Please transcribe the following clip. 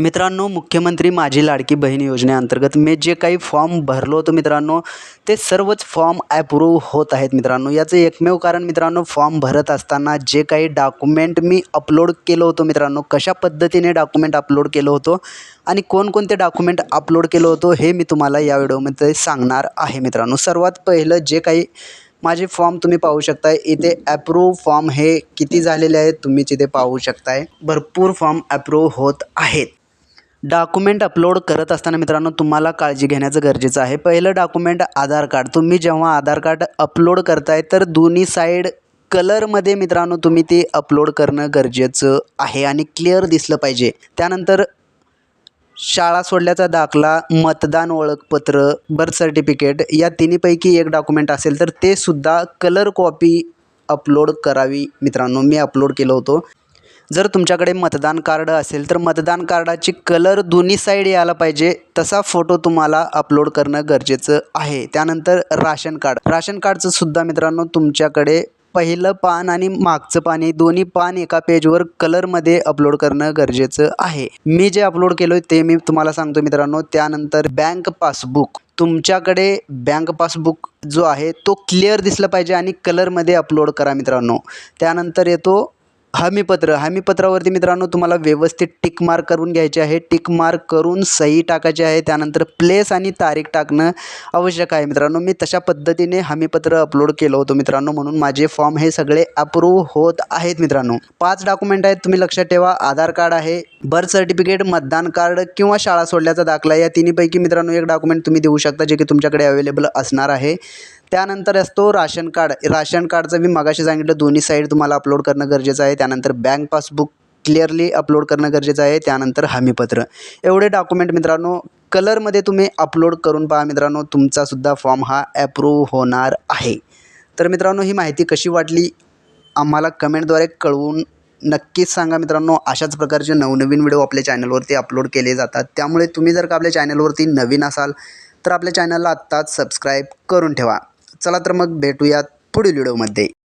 मित्रांनो मुख्यमंत्री माझी लाडकी बहीण योजनेअंतर्गत मी जे काही फॉर्म भरलो होतो मित्रांनो ते सर्वच फॉर्म ॲप्रूव्ह होत आहेत मित्रांनो. याचं एकमेव कारण मित्रांनो फॉर्म भरत असताना जे काही डॉक्युमेंट मी अपलोड केलं होतं मित्रांनो कशा पद्धतीने डॉक्युमेंट अपलोड केलं होतं आणि कोणकोणते डॉक्युमेंट अपलोड केलं होतं हे मी तुम्हाला या व्हिडिओमध्ये सांगणार आहे मित्रांनो. सर्वात पहिलं जे काही माझे फॉर्म तुम्ही पाहू शकताय इथे ॲप्रूव्ह फॉर्म हे किती झालेले आहेत तुम्हीच इथे पाहू शकताय. भरपूर फॉर्म ॲप्रूव्ह होत आहेत. डॉक्युमेंट अपलोड करत असताना मित्रांनो तुम्हाला काळजी घेण्याचं गरजेचं आहे. पहिलं डॉक्युमेंट आधार कार्ड. तुम्ही जेव्हा आधार कार्ड अपलोड करताय तर दोन्ही साईड कलरमध्ये मित्रांनो तुम्ही ते अपलोड करणं गरजेचं आहे आणि क्लिअर दिसलं पाहिजे. त्यानंतर शाळा सोडल्याचा दाखला मतदान ओळखपत्र बर्थ सर्टिफिकेट या तिन्हीपैकी एक डॉक्युमेंट असेल तर ते सुद्धा कलर कॉपी अपलोड करावी मित्रांनो. मी अपलोड केलं होतं. जर तुमच्याकडे मतदान कार्ड असेल तर मतदान कार्डाची कलर दोन्ही साईड यायला पाहिजे. तसा फोटो तुम्हाला अपलोड करणं गरजेचं आहे. त्यानंतर राशन कार्ड. राशन कार्डचं सुद्धा मित्रांनो तुमच्याकडे पहिलं पान आणि मागचं पाणी दोन्ही पान एका पेजवर कलरमध्ये अपलोड करणं गरजेचं आहे. मी जे अपलोड केलं ते मी तुम्हाला सांगतो मित्रांनो. त्यानंतर बँक पासबुक तुमच्याकडे बँक पासबुक जो आहे तो क्लिअर दिसला पाहिजे आणि कलरमध्ये अपलोड करा मित्रांनो. त्यानंतर येतो हमीपत्र. हमीपत्रावरती मित्रांनो तुम्हाला व्यवस्थित टिक मार्क करून घ्यायचे आहे. टिक मार्क करून सही टाकायची आहे. त्यानंतर प्लेस आणि तारीख टाकणं आवश्यक आहे मित्रांनो. मी तशा पद्धतीने हमीपत्र अपलोड केलं होतं मित्रांनो म्हणून माझे फॉर्म हे सगळे अप्रूव्ह होत आहेत मित्रांनो. पाच डॉक्युमेंट आहेत तुम्ही लक्षात ठेवा. आधार कार्ड आहे बर्थ सर्टिफिकेट मतदान कार्ड किंवा शाळा सोडल्याचा दाखला. या तिन्हीपैकी मित्रांनो एक डॉक्युमेंट तुम्ही देऊ शकता जे की तुमच्याकडे अवेलेबल असणार आहे. त्यानंतर असतो राशन कार्ड. राशन कार्डचं मी मगाशी सांगितलं दोन्ही साईड तुम्हाला अपलोड करणं गरजेचं आहे. त्यानंतर बँक पासबुक क्लिअरली अपलोड करणं गरजेचं आहे. त्यानंतर हमीपत्र. एवढे डॉक्युमेंट मित्रांनो कलरमध्ये तुम्ही अपलोड करून पहा मित्रांनो तुमचासुद्धा फॉर्म हा ॲप्रूव्ह होणार आहे. तर मित्रांनो ही माहिती कशी वाटली? आम्हाला कमेंटद्वारे कळवून नक्कीच सांगा मित्रांनो. अशाच प्रकारचे नवनवीन व्हिडिओ आपल्या चॅनलवरती अपलोड केले जातात. त्यामुळे तुम्ही जर का आपल्या चॅनलवरती नवीन असाल तर आपल्या चॅनलला आत्ताच सबस्क्राईब करून ठेवा. चला तर मग भेटूयात पुढील व्हिडिओमध्ये.